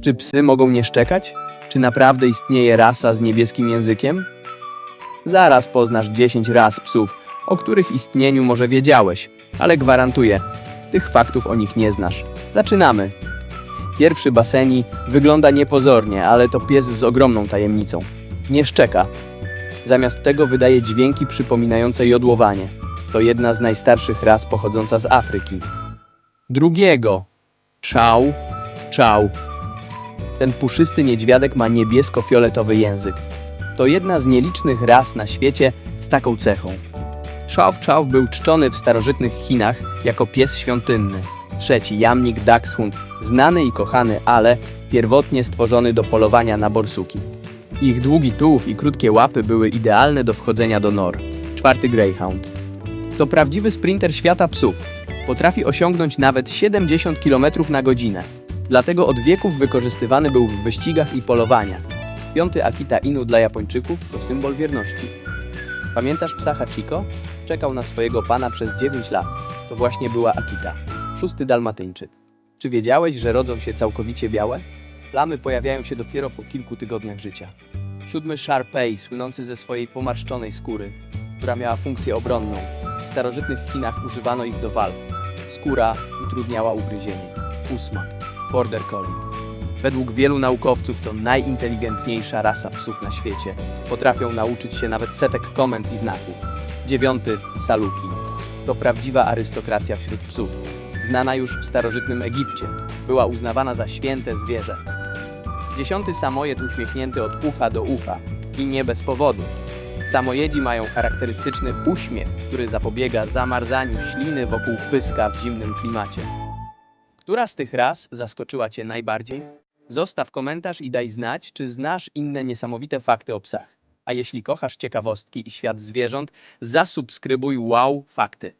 Czy psy mogą nie szczekać? Czy naprawdę istnieje rasa z niebieskim językiem? Zaraz poznasz 10 ras psów, o których istnieniu może wiedziałeś, ale gwarantuję, tych faktów o nich nie znasz. Zaczynamy. Pierwszy baseni wygląda niepozornie, ale to pies z ogromną tajemnicą. Nie szczeka. Zamiast tego wydaje dźwięki przypominające jodłowanie. To jedna z najstarszych ras pochodząca z Afryki. Drugiego. Czał. Czał. Ten puszysty niedźwiadek ma niebiesko-fioletowy język. To jedna z nielicznych ras na świecie z taką cechą. Chow Chow był czczony w starożytnych Chinach jako pies świątynny. Trzeci, jamnik Dachshund, znany i kochany, ale pierwotnie stworzony do polowania na borsuki. Ich długi tułów i krótkie łapy były idealne do wchodzenia do nor. Czwarty Greyhound. To prawdziwy sprinter świata psów. Potrafi osiągnąć nawet 70 km na godzinę. Dlatego od wieków wykorzystywany był w wyścigach i polowaniach. Piąty Akita Inu dla Japończyków to symbol wierności. Pamiętasz psa Hachiko? Czekał na swojego pana przez 9 lat. To właśnie była Akita. Szósty Dalmatyńczyk. Czy wiedziałeś, że rodzą się całkowicie białe? Plamy pojawiają się dopiero po kilku tygodniach życia. Siódmy Sharpei, słynący ze swojej pomarszczonej skóry, która miała funkcję obronną. W starożytnych Chinach używano ich do walk. Skóra utrudniała ugryzienie. Ósma. Border Collie. Według wielu naukowców to najinteligentniejsza rasa psów na świecie. Potrafią nauczyć się nawet setek komend i znaków. Dziewiąty. Saluki. To prawdziwa arystokracja wśród psów. Znana już w starożytnym Egipcie. Była uznawana za święte zwierzę. Dziesiąty samojed uśmiechnięty od ucha do ucha. I nie bez powodu. Samojedzi mają charakterystyczny uśmiech, który zapobiega zamarzaniu śliny wokół pyska w zimnym klimacie. Która z tych ras zaskoczyła Cię najbardziej? Zostaw komentarz i daj znać, czy znasz inne niesamowite fakty o psach. A jeśli kochasz ciekawostki i świat zwierząt, zasubskrybuj Wow Fakty.